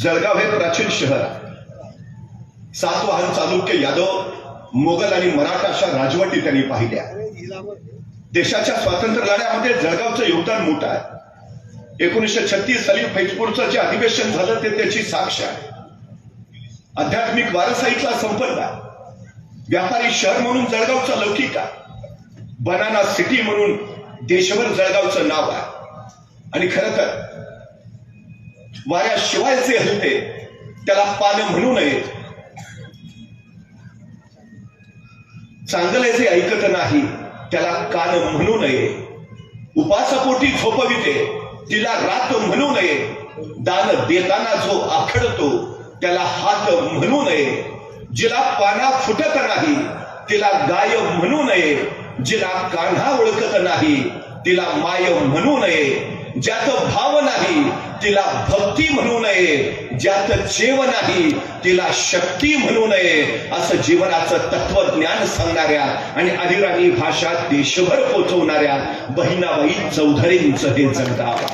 जळगाव हे प्राचीन शहर. आहे सातवाहन चालुक्य यादव मोगल आणि मराठा अशा राजवटी त्यांनी पाहिल्या. देशाच्या स्वातंत्र्य लढ्यामध्ये जळगावचं योगदान मोठं आहे. एकोणीसशे छत्तीस साली फैजपूरचं जे अधिवेशन झालं ते त्याची साक्ष आहे. आध्यात्मिक वारसाईतला संपन्न आहे. व्यापारी शहर म्हणून जळगावचं लौकिक आहे. बनाना सिटी म्हणून देशभर जळगावचं नाव आहे. आणि खर तर वाऱ्याशिवाय जे हलते त्याला पान म्हणू नये चांगले जे ऐकत नाही त्याला कान म्हणू नये. उपासापोटी झोपविते तिला रात म्हणू नये. दान देताना जो आखडतो त्याला हात म्हणू नये. जिला पाना फुटत नाही तिला गाय म्हणू नये. जिला कान्हा ओळखत नाही तिला माय म्हणू नये. ज्यात भाव नाही तिला भक्ती म्हणू नये. ज्यात जेव नाही तिला शक्ती म्हणू नये. असं जीवनाचं तत्वज्ञान सांगणाऱ्या आणि अहिराणी भाषा देशभर पोचवणाऱ्या बहिणाबाई चौधरींचं हे जगगाव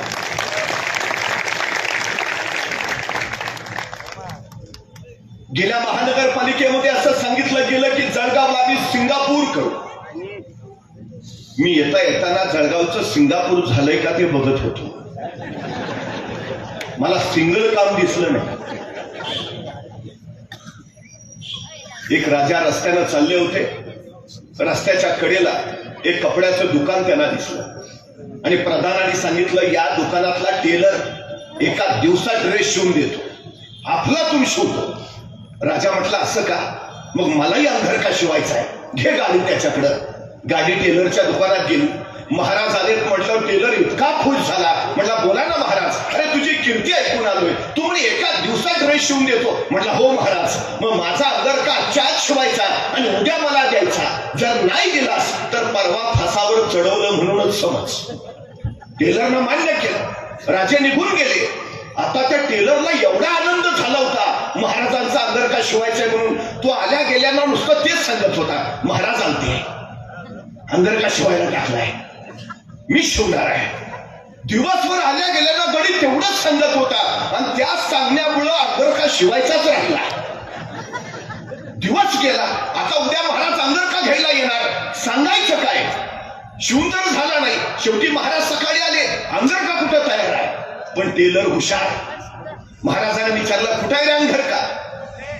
गेल्या महानगरपालिकेमध्ये असं सांगितलं गेलं की जळगावला आम्ही सिंगापूर करू मी येता येताना जळगावचं सिंगापूर झालंय का ते बघत होतो. मला सिंगल काम दिसलं नाही. एक राजा रस्त्यानं चालले होते. रस्त्याच्या कडेला एक कपड्याचं दुकान त्यांना दिसलं. आणि प्रधानाने सांगितलं या दुकानातला टेलर एका दिवसात ड्रेस शिवून देतो. आपला शिवतो. राजा म्हटला असं का? मग मलाही अंधार का शिवायचा आहे? घे गाडी त्याच्याकडं. गाडी टेलरच्या दुकानात गेली. महाराज आले म्हटलं टेलर इतका खुश झाला. म्हटला बोला ना महाराज अरे तुझी कीर्ती ऐकून आलोय. तू म्हणे एका दिवसात ड्रेस शिवून देतो. म्हटलं हो महाराज मग माझा अंगार का चाच शिवायचा आणि उद्या मला द्यायचा. जर नाही दिलास तर परवा फासावर चढवलं म्हणूनच समज. टेलरनं मान्य केलं. राजे निघून गेले. आता त्या टेलरला एवढा आनंद झाला होता. महाराजांचा अंदर का शिवायचा म्हणून तो आल्या गेल्यानं नुसतं तेच सांगत होता. महाराज आलते. अंधरका शिवायला टाकलाय. मी शिवणार आहे. दिवसभर आल्या गेल्याना गडी तेवढंच सांगत होता. आणि त्या सांगण्यामुळं अंधरका शिवायचाच राहिला. दिवस गेला. आता उद्या महाराज अंधरका घ्यायला येणार. सांगायचं काय? शिवून तर झाला नाही. शेवटी महाराज सकाळी आले. अंजर का कुठं तयार आहे? पण टेलर हुशार. महाराजांनी विचारलं कुठं आहे रे अंधरका?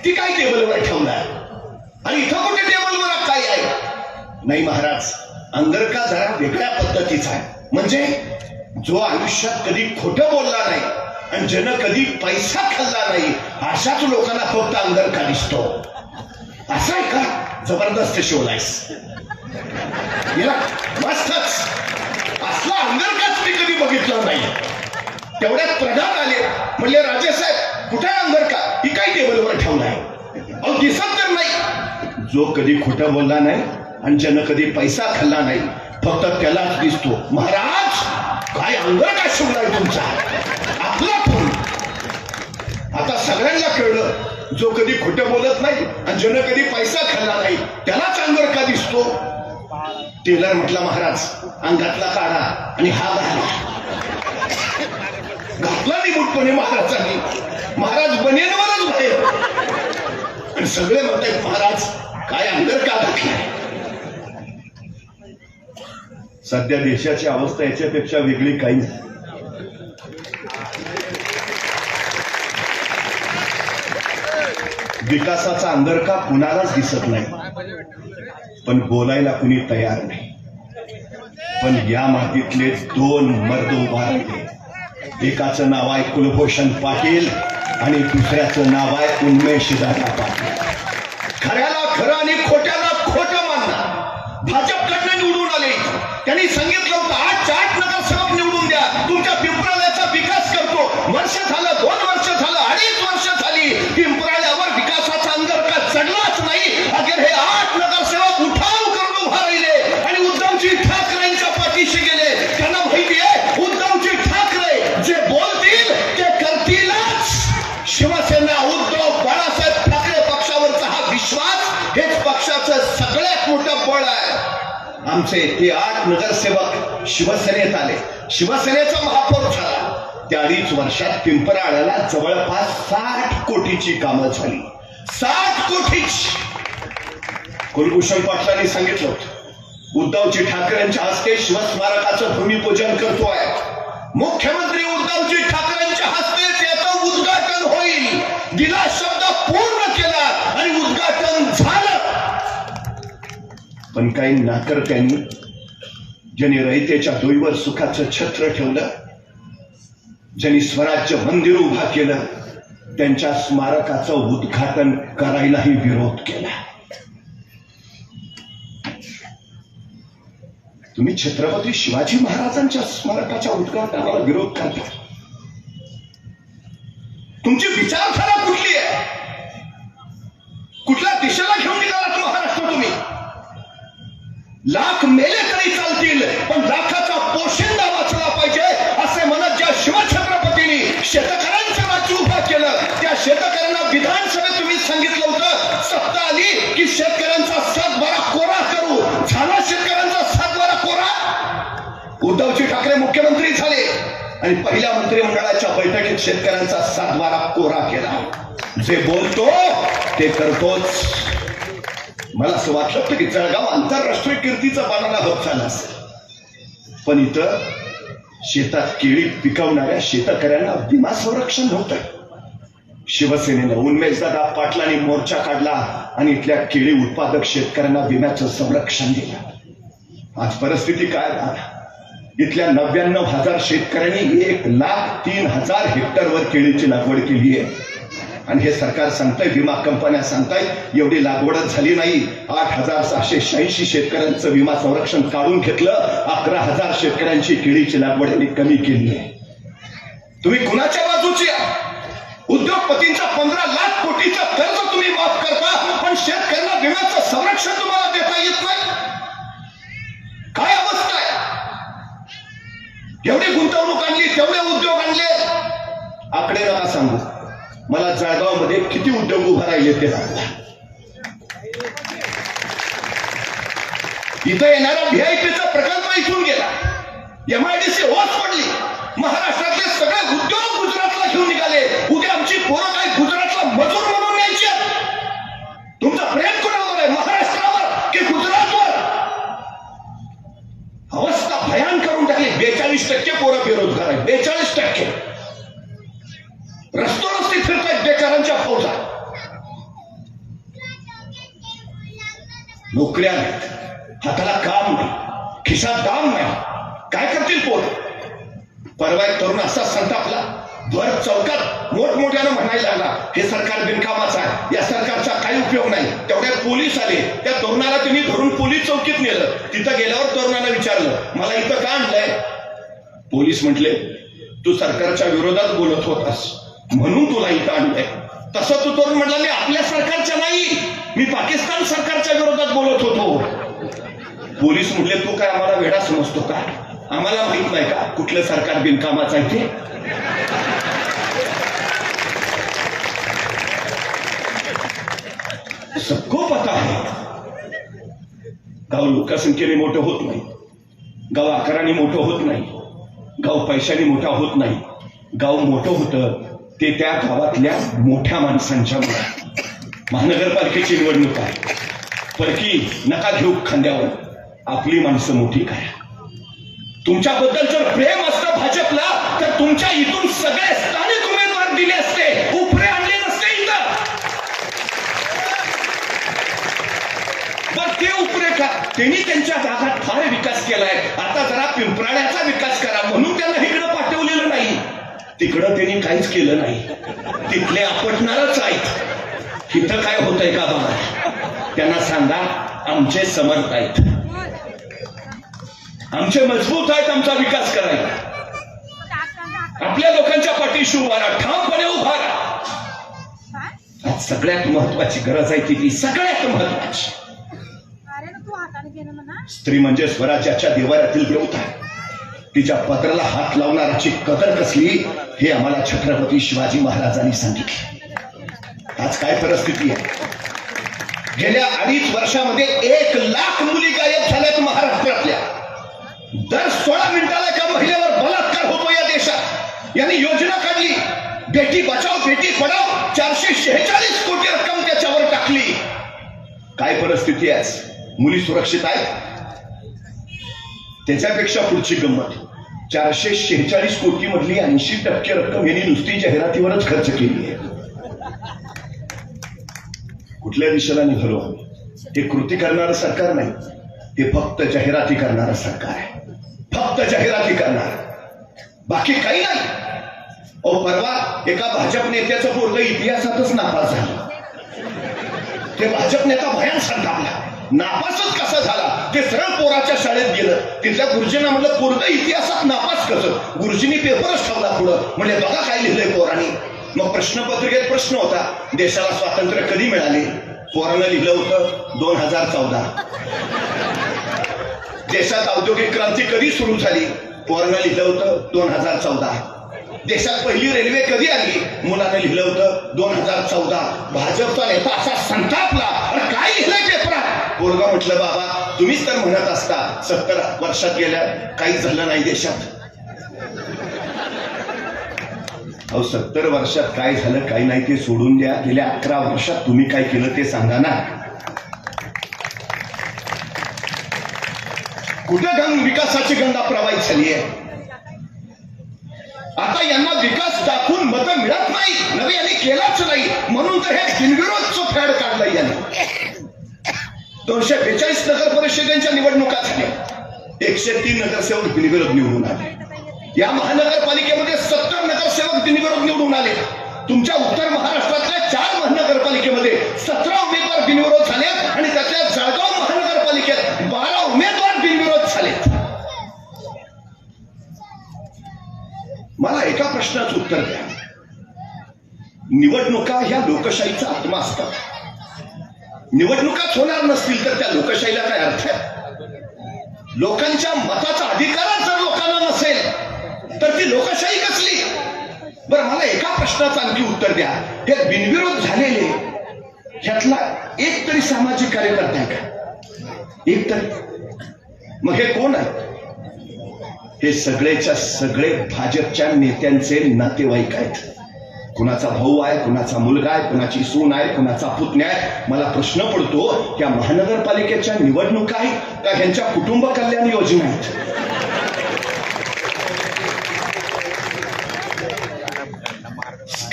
ती काय टेबलवर ठेवणार? आणि इथं कुठे टेबलवर? काय आहे? नाही महाराज अंगरका जरा वेगळ्या पद्धतीचा आहे. म्हणजे जो आयुष्यात कधी खोटं बोलला नाही आणि ज्यानं कधी पैसा खाल्ला नाही अशाच लोकांना फक्त अंगरका दिसतो. असं आहे का? जबरदस्त शिवलायस मस्तच. असला अंगरकाच मी कधी बघितला नाही. तेवढ्यात प्रधान आले. म्हणले राजेसाहेब कुठे अंगरका ही काही टेबलवर ठेवलाय अहो दिसत तर नाही. जो कधी खोटं बोलला नाही आणि ज्यानं कधी पैसा खाल्ला नाही फक्त त्यालाच दिसतो. महाराज काय अंगर काय शिवलाय तुमचा? आपला कोण आता सगळ्यांना कळलं जो कधी खोटं बोलत नाही आणि ज्यानं कधी पैसा खाल्ला नाही त्यालाच अंगर का दिसतो? टेलर म्हटला महाराज अंगातला काढा आणि हा घाला. घातला निमूटपणे महाराजांनी. महाराज बनेनवरच बाहेर. आणि सगळे म्हणतात महाराज काय अंगर का घातलाय सध्या देशाची अवस्था याच्यापेक्षा वेगळी काही नाही. विकासाचा अंधरका कुणालाच दिसत नाही. पण बोलायला कुणी तयार नाही. पण या मातीतले दोन मर्द उभा राहिले. एकाचं नाव आहे कुलभूषण पाटील आणि दुसऱ्याचं नाव आहे उन्मेष दादा पाटील. खऱ्याला खरं आणि खोट्याला खोटं मानणार भाजपकडनं निवडून आले त्यांनी सांगितलं होतं आमचे हे आठ नगरसेवक शिवसेनेत आले. शिवसेनेचा महापौर झाला. त्या अडीच वर्षात पिंपराळ्याला जवळपास साठ कोटीची कामं झाली. साठ कोटीची! कुलभूषण पाटलांनी सांगितलं होतं. उद्धवजी ठाकरेंच्या हस्ते शिवस्मारकाचं भूमिपूजन करतो आहे मुख्यमंत्री उद्धवजी पण काही नाकर्त्यांनी ज्यांनी रयतेच्या दुईवर सुखाचं छत्र ठेवलं ज्यांनी स्वराज्य मंदिर उभा केलं त्यांच्या स्मारकाचं उद्घाटन करायलाही विरोध केला. तुम्ही छत्रपती शिवाजी महाराजांच्या स्मारकाच्या उद्घाटनाला विरोध करता. तुमची विचारधारा कुठली आहे? कुठल्या दिशेला घेऊन निघालात महाराष्ट्र तुम्ही? लाख मेले तरी चालतील पण लाखाचा पोशिंदा वाचला पाहिजे असे म्हणत ज्या शिवछत्रपतींनी शेतकऱ्यांचं राज्य उभा केलं त्या शेतकऱ्यांना विधानसभेत तुम्ही सांगितलं होतं सत्ता आली की शेतकऱ्यांचा सात बारा कोरा करू. झाला शेतकऱ्यांचा सात बारा कोरा? उद्धवजी ठाकरे मुख्यमंत्री झाले. आणि पहिल्या मंत्रिमंडळाच्या बैठकीत शेतकऱ्यांचा सात बारा कोरा केला. जे बोलतो ते करतोच. मला असं वाटलं होतं की जळगाव आंतरराष्ट्रीय कीर्तीचा बाणाला होत झाला असेल. पण इथं शेतात केळी पिकवणाऱ्या शेतकऱ्यांना विमा संरक्षण नव्हतं शिवसेनेनं उन्मेषदादा पाटलांनी मोर्चा काढला आणि इथल्या केळी उत्पादक शेतकऱ्यांना विम्याचं संरक्षण दिलं. आज परिस्थिती काय झाला? इथल्या नव्याण्णव हजार शेतकऱ्यांनी एक लाख तीन हजार हेक्टरवर केळीची लागवड केली आहे. आणि हे सरकार सांगतंय विमा कंपन्या सांगताय एवढी लागवडच झाली नाही. आठ हजार सहाशे शहाऐंशी शेतकऱ्यांचं विमा संरक्षण काढून घेतलं अकरा हजार शेतकऱ्यांची केळीची लागवड यांनी कमी केली आहे. तुम्ही कुणाच्या बाजूची आहे? उद्योगपतींचा पंधरा लाख कोटीचा कर्ज तुम्ही माफ करता पण शेतकऱ्यांना विम्याचं संरक्षण तुम्हाला देता येत नाही? काय अवस्था आहे? एवढी गुंतवणूक आणली तेवढे उद्योग आणले. आकडे नका सांगू. मला जळगावमध्ये किती उद्योग उभा राहिले ते सांगा. इथं येणारा व्हीआयपीचा प्रकल्प इथून गेला. एमआयडीसी ओस पडली. महाराष्ट्रातले सगळे उद्योग गुजरातला घेऊन निघाले. उद्या आमची पोरं काय गुजरातला मजूर म्हणून न्यायची तुमचा प्रेम कोणावर आहे? महाराष्ट्रावर की गुजरातवर? अवस्था भयान करून टाकली. बेचाळीस टक्के पोरं बेरोजगार आहे बेचाळीस नोकऱ्या नाहीत हाताला काम नाही. खिशात दाम नाही. काय करतील पोट परवा एक तरुण असा संतापला भर चौकात मोठमोठ्यानं म्हणायला लागला हे सरकार बिनकामाचं आहे. या सरकारचा काही उपयोग नाही. तेवढ्यात पोलीस आले. त्या तरुणाला त्यांनी धरून पोलीस चौकीत नेलं. तिथं गेल्यावर तरुणानं विचारलं मला इथं का आणलंय? पोलीस म्हटले तू सरकारच्या विरोधात बोलत होतास. म्हणून तुला इथं आणलंय. तसं तू तरुण म्हटला मी आपल्या सरकारच्या नाही मी पाकिस्तान सरकारच्या विरोधात बोलत होतो. पोलीस म्हटले तू काय आम्हाला वेडा समजतो का? आम्हाला माहीत नाही का कुठलं सरकार बिनकामाचं आहे ते? सबको पता है गाव लोकसंख्येने मोठं होत नाही. गाव आकाराने मोठं होत नाही. गाव पैशाने मोठा होत नाही. गाव मोठं होतं ते त्या गावातल्या मोठ्या माणसांच्या मुळे. महानगरपालिकेची निवडणूक आहे. परकी नका घेऊ खांद्यावर. आपली माणसं मोठी करा तुमच्याबद्दल जर प्रेम असतं भाजपला तर तुमच्या इथून सगळे स्थानिक उमेदवार दिले असते. उपरे आणले नसते इथं. पण ते उपरे का? त्यांनी त्यांच्या भागात फार विकास केलाय. आता जरा पिंपराण्याचा विकास करा. म्हणून त्यांना इकडं पाठवलेलं नाही. तिकडं त्यांनी काहीच केलं नाही. तिथले आपटणारच आहेत. इथं काय होतंय का बघा? त्यांना सांगा आमचे समर्थ आहेत. आमचे मजबूत आहेत आमचा विकास करायला. आपल्या लोकांच्या पाठीशी उभा राहा ठामपणे उभा राहा. सगळ्यात महत्वाची गरज आहे ती सगळ्यात महत्वाची स्त्री म्हणजे स्वराज्याच्या देवाऱ्यातील देवता. तिच्या पत्राला हात लावणाराची कदर कसली हे आम्हाला छत्रपती शिवाजी महाराजांनी सांगितले. आज काय परिस्थिती आहे? गेल्या अडीच वर्षामध्ये एक लाख मुली गायब झाल्यात महाराष्ट्रातल्या. दर सोळा मिनिटाला एका महिलेवर बलात्कार होतो या देशात. यांनी योजना काढली. बेटी बचाव बेटी पडाव चारशे शेहेचाळीस कोटी रक्कम त्याच्यावर टाकली. काय परिस्थिती आहे मुली सुरक्षित आहेत? त्याच्यापेक्षा पुढची गंमत. चारशे शेहेचाळीस कोटी मधली ऐंशी टक्के रक्कम यांनी नुसती जाहिरातीवरच खर्च केली आहे. कुठल्या दिशेला निघालो आम्ही? ते कृती करणारं सरकार नाही. ते फक्त जाहिराती करणारं सरकार आहे. फक्त जाहिराती करणार. बाकी काही नाही. अहो परवा एका भाजप नेत्याचं पोरग इतिहासातच नापास झालं. ते भाजप नेता भयान संतापला. नापासच कसा झाला? ते सरळ पोराच्या शाळेत गेलं तिथल्या गुरुजींना म्हटलं पोरग इतिहासात नापास कसं गुरुजींनी पेपरच ठेवला पुढं. म्हणजे बघा काय लिहिलंय पोरांनी. मग प्रश्नपत्रिकेत प्रश्न होता देशाला स्वातंत्र्य कधी मिळाले? पोरानं लिहिलं होतं दोन हजार चौदा. देशात औद्योगिक क्रांती कधी सुरू झाली? पोरानं लिहिलं होतं दोन हजार चौदा. देशात पहिली रेल्वे कधी आली? मुलानं लिहिलं होतं दोन हजार चौदा. भाजपचा नेता असा संतापला. अरे काय लिहिलंय पेपरात? पोरगा म्हटलं बाबा तुम्हीच तर म्हणत असता सत्तर वर्षात गेल्या काही झालं नाही देशात. अहो सत्तर वर्षात काय झालं काही नाही ते सोडून द्या. गेल्या अकरा वर्षात तुम्ही काय केलं ते सांगा ना. कुठे गंग विकासाची गंगा प्रवाहित झाली आहे? आता यांना विकास दाखवून मतं मिळत नाही. नवे यांनी केलाच नाही. म्हणून तर हे बिनविरोधचं फॅड काढलं यांनी. दोनशे बेचाळीस नगर परिषदेच्या निवडणुका झाल्या. एकशे तीन नगरसेवक बिनविरोध निवडून आले. या महानगरपालिकेमध्ये सत्तर नगरसेवक बिनविरोध निवडून आले. तुमच्या उत्तर महाराष्ट्रातल्या चार महानगरपालिकेमध्ये सतरा उमेदवार बिनविरोध झाले आणि त्यातल्या जळगाव महानगरपालिकेत बारा उमेदवार बिनविरोध झाले. मला एका प्रश्नाचं उत्तर द्या. निवडणुका ह्या लोकशाहीचा आत्मा असतात. निवडणुकाच होणार नसतील तर त्या लोकशाहीला काय अर्थ आहे? लोकांच्या मताचा अधिकारच जर लोकांना नसेल तर ती लोकशाही कसली? बरं मला एका प्रश्नाचं आणखी उत्तर द्या. हे बिनविरोध झालेले ह्यातला एक तरी सामाजिक कार्यकर्ता आहे का? एक तरी. मग हे कोण आहे? हे सगळेच्या सगळे भाजपच्या नेत्यांचे नातेवाईक आहेत. कुणाचा भाऊ आहे कुणाचा मुलगा आहे कुणाची सून आहे कुणाचा पुतण्या आहे. मला प्रश्न पडतो त्या महानगरपालिकेच्या निवडणुका आहेत का ह्यांच्या कुटुंब कल्याण योजना आहेत?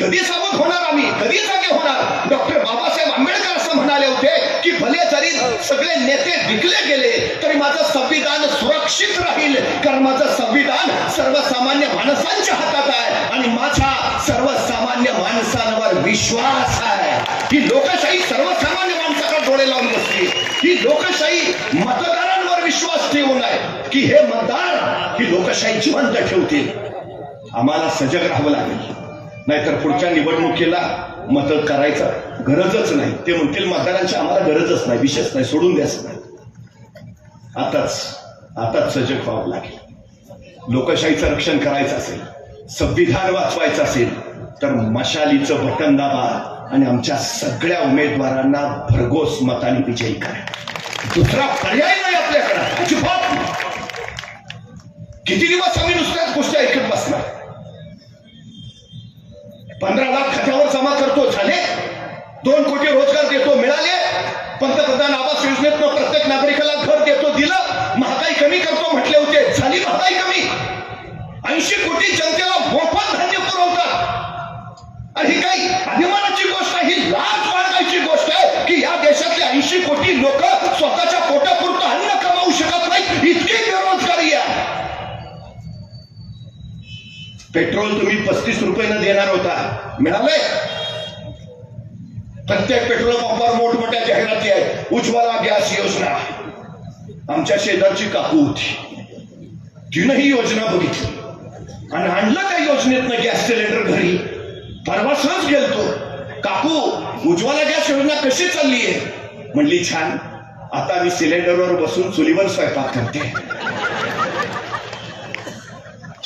कधी जरी सगळे नेते विकले गेले तरी माझं संविधान सुरक्षित राहील. कारण माझं संविधान सर्वसामान्य माणसांच्या हातात आहे आणि माझा सर्वसामान्य माणसांवर विश्वास आहे. ही लोकशाही सर्वसामान्य माणसाकडे डोळे लावून बसली. ही लोकशाही मतदारांवर विश्वास ठेवून आहे. की हे मतदार ही लोकशाही जिवंत ठेवतील. आम्हाला सजग राहावं लागेल. नाहीतर पुढच्या निवडणुकीला मत करायचा गरजच नाही. ते म्हणतील मतदारांची आम्हाला गरजच नाही विशेष नाही सोडून द्यायचं नाही आताच आताच सजग व्हावं लागेल. लोकशाहीचं रक्षण करायचं असेल संविधान वाचवायचं असेल तर मशालीचं बटन दाबा आणि आमच्या सगळ्या उमेदवारांना भरघोस मताने विजयी करा. दुसरा पर्याय नाही आपल्याकडे. अजिबात किती दिवस आम्ही नुसत्याच गोष्टी ऐकत बसणार? पंधरा लाख खात्यावर जमा करतो झाले? दोन कोटी रोजगार देतो मिळाले? पंतप्रधान आवास योजनेतनं प्रत्येक नागरिकाला घर देतो दिलं? महागाई कमी करतो म्हटले होते. झाली महागाई कमी? ऐंशी कोटी जनतेला मोफत धान्य पुरवतात. आणि ही काही अभिमानाची गोष्ट आहे ही लाज बाळगायची गोष्ट आहे की या देशातले ऐंशी कोटी लोक स्वतःच्या पोटापुरतं अन्न कमावू शकत नाही इतकी बेरोजगारी आहे पेट्रोल तुम्ही पस्तीस रुपयानं देणार होता. मिळालंय? प्रत्येक पेट्रोल पंपावर मोठमोठ्या जाहिराती आहेत. उज्ज्वला गॅस योजना. आमच्या शेजारची काकू होती. तिनं ही योजना बघितली. आणि आणलं त्या योजनेतनं गॅस सिलेंडर घरी. परवा सहज गेलतो. काकू उज्ज्वला गॅस योजना कशी चालली आहे म्हणली छान. आता मी सिलेंडरवर बसून चुलीवर स्वयंपाक करते.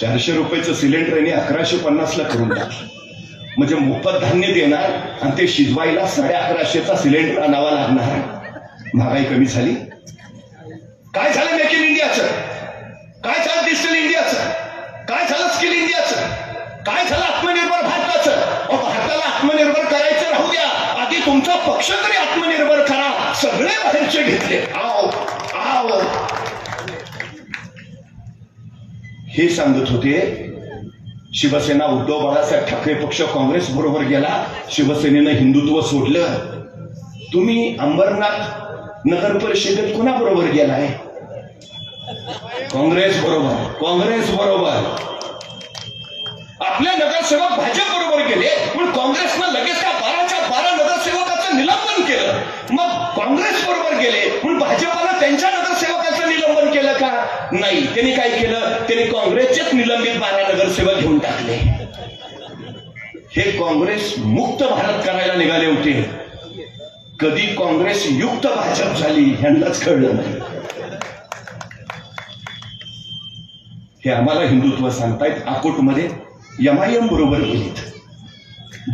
चारशे रुपयाचं सिलेंडर यांनी अकराशे पन्नासला करून टाकलं. म्हणजे मोफत धान्य देणार आणि ते शिजवायला साडे अकराशेचा सिलेंडर आणावा लागणार. महागाई कमी झाली. काय झालं मेक इन इंडियाचं काय झालं डिजिटल इंडियाचं काय झालं स्किल इंडियाचं काय झालं आत्मनिर्भर भारताचं? अहो, भारताला आत्मनिर्भर करायचं राहू द्या. आधी तुमचा पक्ष तरी आत्मनिर्भर करा. सगळे बाहेरचे घेतले. आओ आओ हे सांगत होते शिवसेना उद्धव बाळासाहेब ठाकरे पक्ष काँग्रेस बरोबर गेला शिवसेनेनं हिंदुत्व सोडलं. तुम्ही अंबरनाथ नगर परिषदेत कुणाबरोबर गेलाय? काँग्रेस बरोबर काँग्रेस बरोबर. आपले नगरसेवक भाजप बरोबर गेले पण काँग्रेसनं लगेच त्या बाराच्या बारा नगरसेवकाचं निलंबन केलं. मग काँग्रेस बरोबर गेले पण भाजपानं त्यांच्या नगरसेवक केलं का? नाही. त्यांनी काय केलं? त्यांनी काँग्रेसचेच निलंबित बारा नगरसेवक घेऊन टाकले. हे काँग्रेस मुक्त भारत करायला निघाले होते. कधी काँग्रेस युक्त भाजप झाली यांनाच कळलं नाही. हे आम्हाला हिंदुत्व सांगतायत. अकोटमध्ये यमायम बरोबर गेलेत.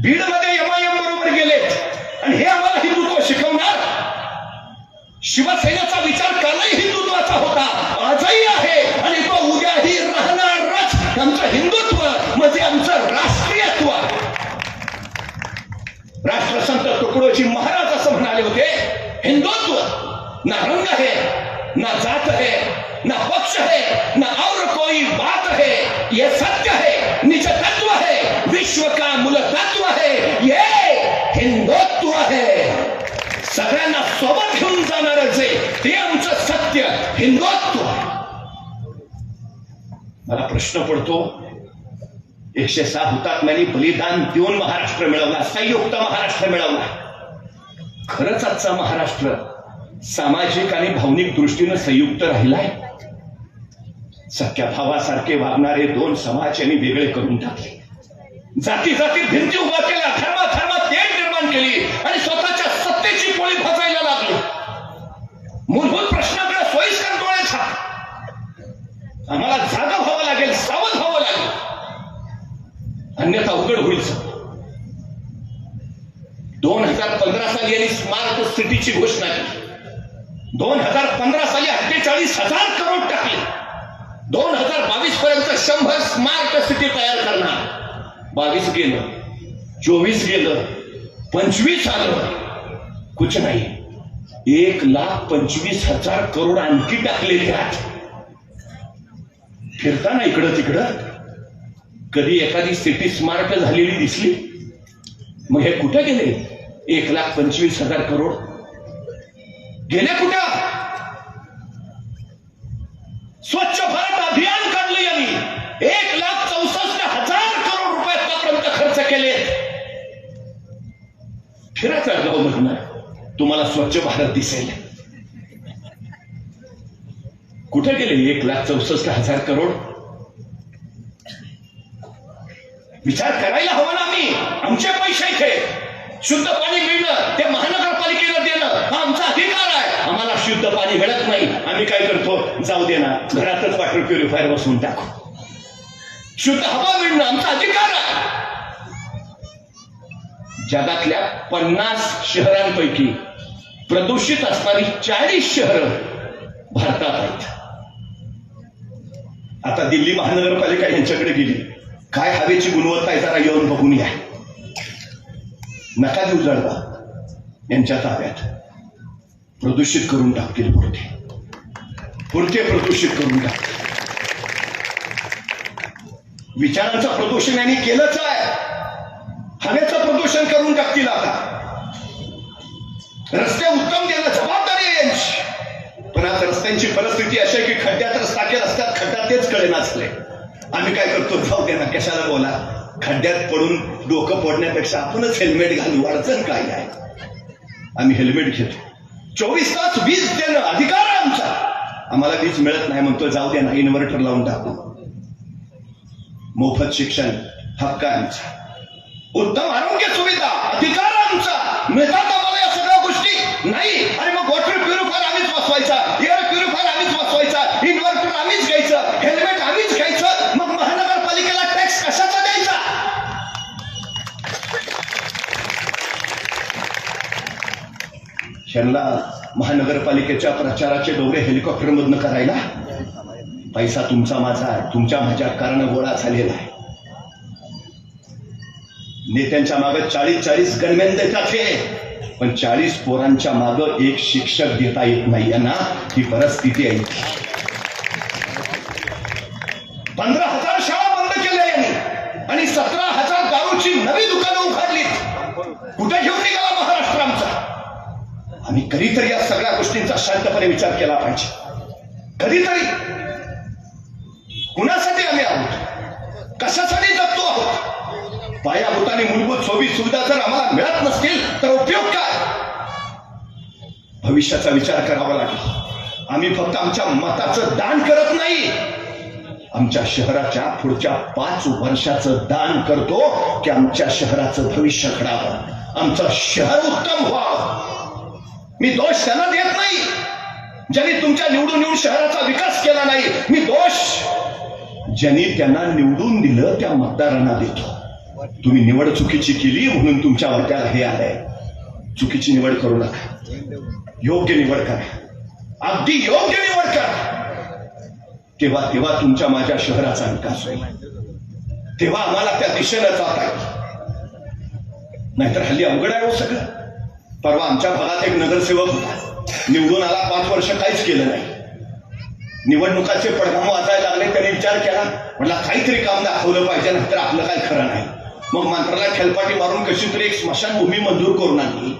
बीडमध्ये यमायम बरोबर गेलेत. आणि हे आम्हाला हिंदुत्व शिकवणार शिवसेनेचा विचार कालही हिंदुत्वाचा होता. आजही आहे. आणि तो उद्याही राहणारच. आमचं हिंदुत्व म्हणजे आमचं राष्ट्रीयत्व. राष्ट्रसंत तुकडोजी महाराज असं म्हणाले होते हिंदुत्व ना रंग है ना जात है ना पक्ष है ना और कोई बात है. ये सत्य है निज तत्व है विश्व का मूल तत्व है. ये हिंदुत्व है. सगळ्यांना सोबत घेऊन आहे ते आमचं सत्य हिंदुत्व मला प्रश्न पडतो एकशे सहा हुतात्म्यांनी बलिदान देऊन महाराष्ट्र मिळवला संयुक्त महाराष्ट्र मिळवला. खरंच आजचा महाराष्ट्र सामाजिक आणि भावनिक दृष्टीनं संयुक्त राहिलाय. सख्या भावासारखे वागणारे दोन समाज यांनी वेगळे करून टाकले. जाती जाती भिंती उभा केल्या थर्मा थर्मा तेढ निर्माण केली आणि स्वतःच्या सत्तेची पोळी भाजायला लागली मूलभूत प्रश्नाकडे सोयीस्कर डोळे झाक आम्हाला जागा व्हावं लागेल सावध व्हावं लागेल अन्यथा अवघड होईल सगळं दोन हजार पंधरा साली यांनी स्मार्ट सिटीची घोषणा केली दोन हजार पंधरा साली अठ्ठेचाळीस हजार करोड टाकले दोन हजार बावीस पर्यंत शंभर स्मार्ट सिटी तयार करणार बावीस गेलं चोवीस गेलं पंचवीस आलं कुछ नाही. एक लाख पंचवीस हजार करोड आणखी टाकले त्यात. फिरताना इकडं तिकडं. कधी एखादी सिटी स्मार्ट झालेली दिसली? मग हे कुठे गेले? एक लाख पंचवीस हजार करोड. गेले कुठं? स्वच्छ भारत अभियान काढलं यांनी. एक लाख चौसष्ट फिरायचा गाव म्हणणार तुम्हाला स्वच्छ भारत दिसेल. कुठे गेले एक लाख चौसष्ट हजार करोड? विचार करायला हवा ना आम्ही आमचे पैसे इथे. शुद्ध पाणी मिळणं ते महानगरपालिकेला देणं हा आमचा अधिकार आहे. आम्हाला शुद्ध पाणी मिळत नाही. आम्ही काय करतो? जाऊ दे ना. घरातच वॉटर प्युरिफायर बसवून टाकू. शुद्ध हवा मिळणं आमचा अधिकार आहे. जगातल्या पन्नास शहरांपैकी प्रदूषित असणारी चाळीस शहरं भारतात आहेत. आता दिल्ली महानगरपालिका यांच्याकडे गेली. काय हवेची गुणवत्ता आहे जरा येऊन बघून या. नका देऊ जळवा. यांच्या ताब्यात. प्रदूषित करून टाकतील पुरते. पुरते प्रदूषित करून टाकतील. विचारांचं प्रदूषण यांनी केलंच आहे. हवेचं प्रदूषण करून टाकतील आता. रस्ते उत्तम देणं जबाबदारी आहे यांची. पण आता रस्त्यांची परिस्थिती अशी आहे की खड्ड्यात रस्ता के रस्त्यात खड्ड्यात तेच कळे नाचले आम्ही काय करतो? जाऊ दे ना कशाला बोला? खड्ड्यात पडून डोकं पडण्यापेक्षा आपणच हेल्मेट घालू अडचण काय आहे आम्ही हेल्मेट घेतो. चोवीस तास वीज देणं अधिकार आहे आमचा. आम्हाला वीज मिळत नाही म्हणतो जाऊ दे ना इन्व्हर्टर लावून टाकू. मोफत शिक्षण हक्क आमचा. उत्तम आरोग्य सुविधा अधिकार आमचा. मिळतात आम्हाला या सगळ्या गोष्टी? नाही. आणि मग वॉटर प्युरिफायर आम्हीच वाचवायचा. एअर प्युरिफायर आम्हीच वाचवायचा. इन्व्हर्टर आम्हीच घ्यायचं. हेल्मेट आम्हीच घ्यायचं. मग महानगरपालिकेला टॅक्स कशाचा द्यायचा? ह्यांना महानगरपालिकेच्या प्रचाराचे दौरे हेलिकॉप्टर मधनं करायला? पैसा तुमचा माझा आहे. तुमच्या माझ्या कारण गोळा झालेला आहे. नेत्यांच्या मागे चाळीस चाळीस गणमेन देतात हे. पण चाळीस पोरांच्या मागं एक शिक्षक देता येत नाही यांना. ही परिस्थिती आहे. पंधरा हजार शाळा बंद केल्या यांनी आणि सतरा हजार दारूची नवी दुकानं उघडली कुठे घेऊन निघाला महाराष्ट्र आमचा? आम्ही कधीतरी या सगळ्या गोष्टींचा शांतपणे विचार केला पाहिजे. कधीतरी भविष्याचा विचार करावा लागेल. आम्ही फक्त आमच्या मताचं दान करत नाही. आमच्या शहराच्या पुढच्या पाच वर्षाचं दान करतो की आमच्या शहराचं भविष्य घडावं. आमचं शहर उत्तम व्हावं. मी दोष त्यांना देत नाही. ज्यांनी तुमच्या निवडून येऊन शहराचा विकास केला नाही मी दोष. ज्यांनी त्यांना निवडून दिलं त्या मतदारांना देतो. तुम्ही निवड चुकीची केली म्हणून तुमच्या वाट्याला हे आलंय. चुकीची निवड करू नका. योग्य निवड करा. अगदी योग्य निवड करा. तेव्हा तेव्हा तुमच्या माझ्या शहराचा विकास होईल. तेव्हा आम्हाला त्या दिशेनं जाता येईल. नाहीतर हल्ली अवघड आहे हो सगळं. परवा आमच्या भागात एक नगरसेवक होता. निवडून आला पाच वर्ष काहीच केलं नाही. निवडणुकाचे परिणाम वाचायला लागले त्याने विचार केला. म्हटला काहीतरी काम दाखवलं पाहिजे नाहीतर आपलं काय खरं नाही. मग मंत्राला खेळपाटी मारून कशी तरी एक स्मशानभूमी मंजूर करून आणली.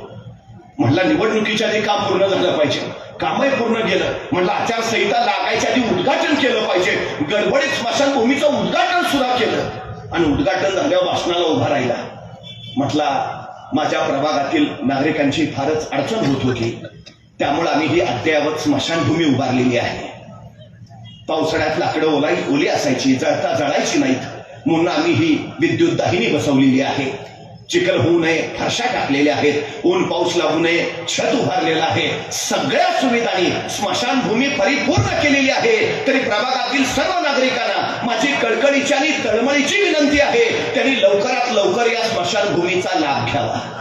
म्हटलं निवडणुकीच्या आधी काम पूर्ण झालं पाहिजे. कामही पूर्ण केलं. म्हटलं आचारसंहिता लागायच्या आधी उद्घाटन केलं पाहिजे. गडबडीत स्मशानभूमीचं उद्घाटन सुद्धा केलं. आणि उद्घाटन झाल्यावर भाषणाला उभा राहिला. म्हटला माझ्या प्रभागातील नागरिकांची फारच अडचण होत होती. त्यामुळे आम्ही ही अद्ययावत स्मशानभूमी उभारलेली आहे. पावसाळ्यात लाकडं ओलाई ओली असायची जळता जळायची नाहीत. म्हणून आम्ही ही विद्युत दाहिनी बसवलेली आहे. चिखल होऊ नये फरशा टाकलेल्या आहेत. ऊन पाऊस लागू नये छत उभारलेला आहे. सगळ्या सुविधांनी स्मशानभूमी परिपूर्ण केलेली आहे. तरी प्रभागातील सर्व नागरिकांना माझी कळकळीची आणि तळमळीची विनंती आहे. त्यांनी लवकरात लवकर या स्मशानभूमीचा लाभ घ्यावा.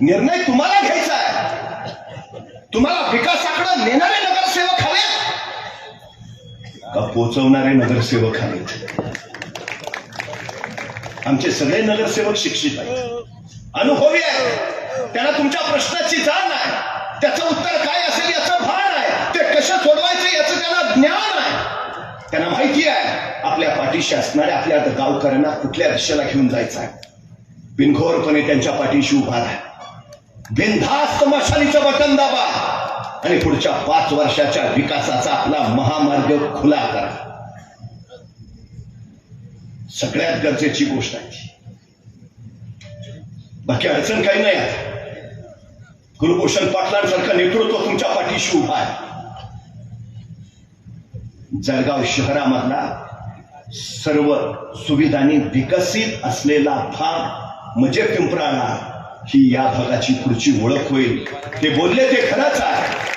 निर्णय तुम्हाला घ्यायचा आहे. तुम्हाला विकासाकडे नेणारे नगरसेवक हवेत. का पोचवणारे नगरसेवक आहेत? आमचे सगळे नगरसेवक शिक्षित आहेत. अनुभवी आहेत. त्याला तुमच्या प्रश्नाची जाण आहे. त्याचं उत्तर काय असेल याचं भान आहे. ते कसं सोडवायचं याचं त्याला ज्ञान आहे. त्यांना माहिती आहे आपल्या पाठीशी असणाऱ्या आपल्या गावकऱ्यांना कुठल्या दिशेला घेऊन जायचं आहे. बिनघोरपणे त्यांच्या पाठीशी उभा राहा. बिनधास्त मशालीचं बटन दाबा. आणि पुढच्या पाच वर्षाच्या विकासाचा आपला महामार्ग खुला करा. सगळ्यात गरजेची गोष्ट आहे. बाकी अडचण काही नाही आहे कुलभूषण पाटलांसारखं नेतृत्व तुमच्या पाठीशी उभा आहे. जळगाव शहरामधला सर्व सुविधांनी विकसित असलेला भाग म्हणजे पिंपराळा. ही या भागाची पुढची ओळख होईल. ते बोलले ते खरंच आहे.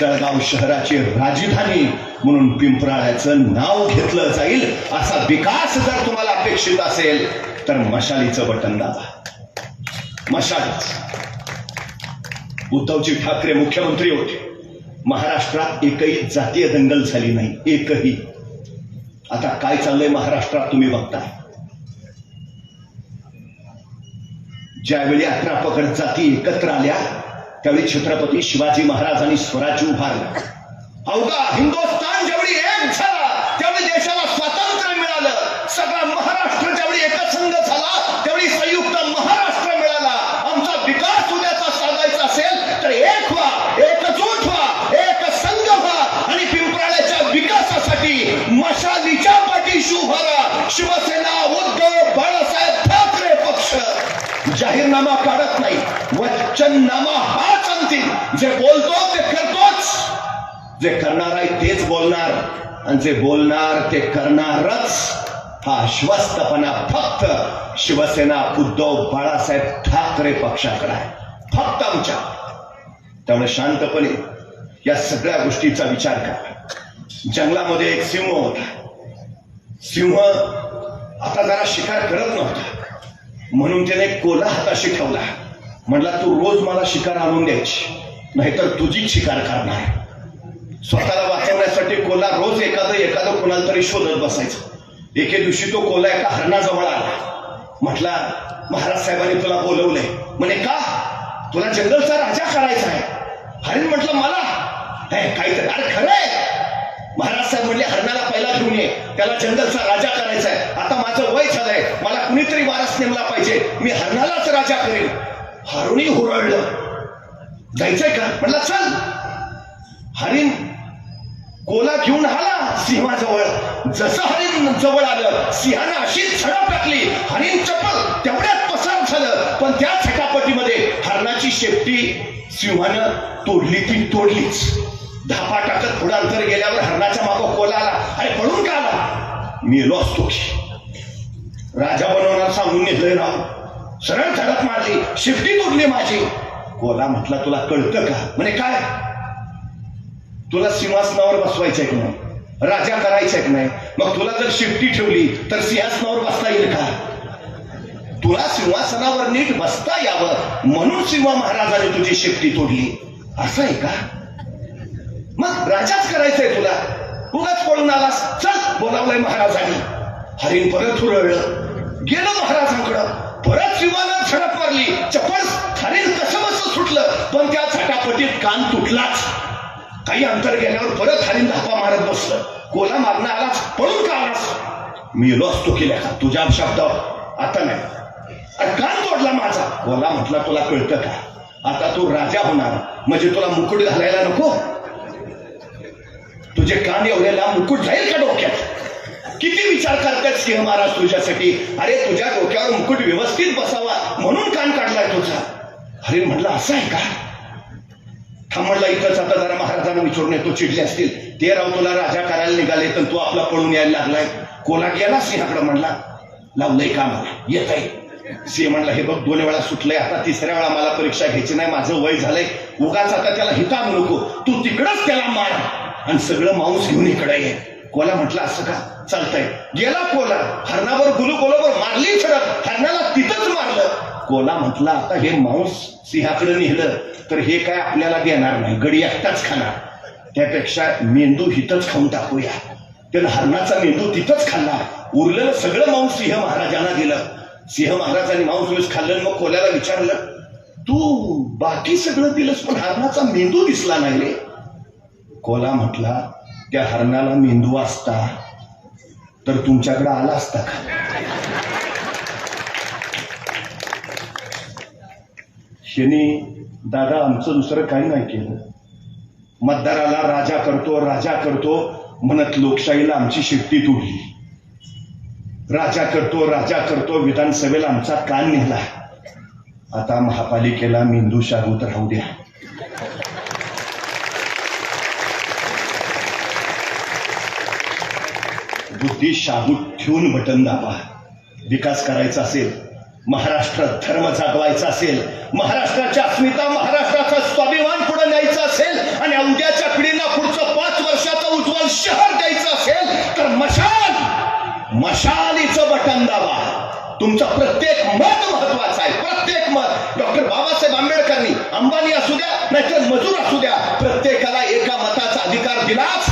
जळगाव शहराची राजधानी म्हणून पिंपराळ्याचं नाव घेतलं जाईल असा विकास जर तुम्हाला अपेक्षित असेल तर मशालीचं बटन दाबा. मशालीच. उद्धवजी ठाकरे मुख्यमंत्री होते. महाराष्ट्रात एकही जातीय दंगल झाली नाही एकही. आता काय चाललंय महाराष्ट्रात तुम्ही बघताय. ज्यावेळी अठरा पकड जाती एकत्र आल्या त्यावेळी छत्रपती शिवाजी महाराजांनी स्वराज्य उभारलं. अवघा हिंदुस्थान ज्यावेळी एक झाला त्यावेळी देशाला स्वातंत्र्य मिळालं. सगळा महाराष्ट्र ज्यावेळी एकसंघ झाला त्यावेळी संयुक्त महाराष्ट्र मिळाला. आमचा विकास उद्याचा साधायचा असेल तर एक व्हा एकजूट व्हा एक संघ व्हा आणि पिंपराळ्याच्या विकासासाठी मशालीच्या पाठीशी उभारा. शिवसेना जाहीरनामा काढत नाही. वचननामा हाच अंतिम. जे बोलतो ते करतोच. जे करणार आहे तेच बोलणार. आणि जे बोलणार ते करणारच. हा आश्वस्तपणा फक्त शिवसेना उद्धव बाळासाहेब ठाकरे पक्षाकडे आहे. फक्त आमच्या. त्यामुळे शांतपणे या सगळ्या गोष्टीचा विचार करा. जंगलामध्ये एक सिंह होता. सिंह आता जरा शिकार करत नव्हता. म्हणून त्याने कोला हाताशी ठेवला म्हटला तू रोज मला शिकार आणून द्यायची. नाहीतर तुझीच शिकार करणार. स्वतःला वाचवण्यासाठी कोला रोज एखादं एखादं कोणाला तरी शोधत बसायचं. एके दिवशी तो कोला एका हरणाजवळ आला. म्हटला महाराज साहेबांनी तुला बोलवलंय. म्हणे का? तुला जंगलचा राजा करायचा आहे. हरिण म्हटलं मला? हे काहीतरी अरे खरंय महाराज साहेब म्हणले हरणाला पहिला घेऊन ये. त्याला जंगलचा राजा करायचा आहे. आता माझं वय झालंय. मला कुणीतरी वारस नेमला पाहिजे. मी हरणालाच राजा करेन. हरुणी हुरळलं. जायचंय का? म्हटलं चल. हरिण गोला घेऊन आला सिंहाजवळ. जसं हरिण जवळ आलं सिंहानं अशीच झडप टाकली. हरिण चप्पल तेवढ्यात पसार झालं. पण त्या छटापटीमध्ये हरणाची शेपटी सिंहानं तोडली ती तोडलीच. धापा टाकत पुढे अंतर गेल्यावर हरणाच्या मागं कोला आला अरे पळून का आला? मेलो असतो राजा बनवणार सांगून नेलंय राव. सरळ धडक मारली शिफ्टी तोडली माझी. कोला म्हटला तुला कळतं का? म्हणे काय? तुला सिंहासनावर बसवायचंय की नाही? राजा करायचंय की नाही? मग तुला जर शिफ्टी ठेवली तर सिंहासनावर बसता येईल का? तुला सिंहासनावर नीट बसता यावं म्हणून सिंह महाराजाने तुझी शिफ्टी तोडली. असं आहे का? मग राजाच करायचंय तुला. उगाच पळून आलास. चल बोलावलंय महाराजांनी. हरिण परत हुरळलं. गेलं महाराजांकडं. परत शिवानं झडप मारली. चपळ हरिण कसं बस सुटलं. पण त्या झटापटीत कान तुटलाच. काही अंतर गेल्यावर परत हरिण धापा मारत बसलं. कोला मारणं आलाच. पळून का आलास? मी येलो असतो केल्या का? तुझ्या शब्दावर आता नाही. अरे कान तोडला माझा. कोला म्हटला तुला कळतं का? आता तू राजा होणार. म्हणजे तुला मुकुट घालायला नको? तुझे कान एवढे लांब मुकुट जाईल का डोक्यात? किती विचार करतात सिंह महाराज तुझ्यासाठी? अरे तुझ्या डोक्यावर मुकुट व्यवस्थित बसावा म्हणून कान काढलाय तुझा. अरे म्हटलं असं आहे का? थांब म्हणला इथंच आता जरा महाराजांना विचारून येतो चिडले असतील. ते राव तुला राजा करायला निघाले तर तू आपला पळून यायला लागलाय. कोला गेला सिंहाकडे म्हणला लावलंय का मला? येत आहे सिंह म्हणला हे बघ दोन वेळा सुटलंय आता तिसऱ्या वेळा मला परीक्षा घ्यायची नाही माझं वय झालंय. उगाच आता त्याला हिता नको. तू तिकडंच त्याला मार. आणि सगळं माणूस घेऊन इकडे ये. कोला म्हटलं असं का? चालतंय. गेला कोला. हरणावर गुलू कोलावर मारली फरक हरणाला तिथंच मारलं. कोला म्हटलं आता हे मांस सिंहाकडे नेलं तर हे काय आपल्याला देणार नाही? गडी एकटाच खाणार. त्यापेक्षा मेंदू हिथंच खाऊन टाकूया. त्यानं हरणाचा मेंदू तिथंच खाल्ला. उरलेलं सगळं मांस सिंह महाराजांना दिलं. सिंह महाराजांनी मांस वेळेस खाल्लं आणि मग कोल्याला विचारलं तू बाकी सगळं दिलंस पण हरणाचा मेंदू दिसला नाही रे. कोला म्हटला त्या हरणाला मेंदू असता तर तुमच्याकडे आला असता का? शनी दादा आमचं दुसरं काही नाही केलं. मतदाराला राजा करतो राजा करतो म्हणत लोकशाहीला आमची शिट्टी तुडली राजा करतो राजा करतो विधानसभेला आमचा कान नेला. आता महापालिकेला मेंदू शाबूत राहू द्या. बुद्धी शाबूत ठेवून बटन दाबा. विकास करायचा असेल महाराष्ट्र धर्म जागवायचा असेल महाराष्ट्राच्या अस्मिता महाराष्ट्राचा स्वाभिमान पुढे न्यायचा असेल आणि औंध्याच्या पिढीला पुढचं पाच वर्षाचं उज्ज्वल शहर द्यायचं असेल तर मशाल मशालीचं बटन दाबा. तुमचा प्रत्येक मत महत्वाचं आहे प्रत्येक मत. डॉक्टर बाबासाहेब आंबेडकरनी अंबानी असू द्या नाहीतर मजूर असू द्या प्रत्येकाला एका मताचा अधिकार दिलाच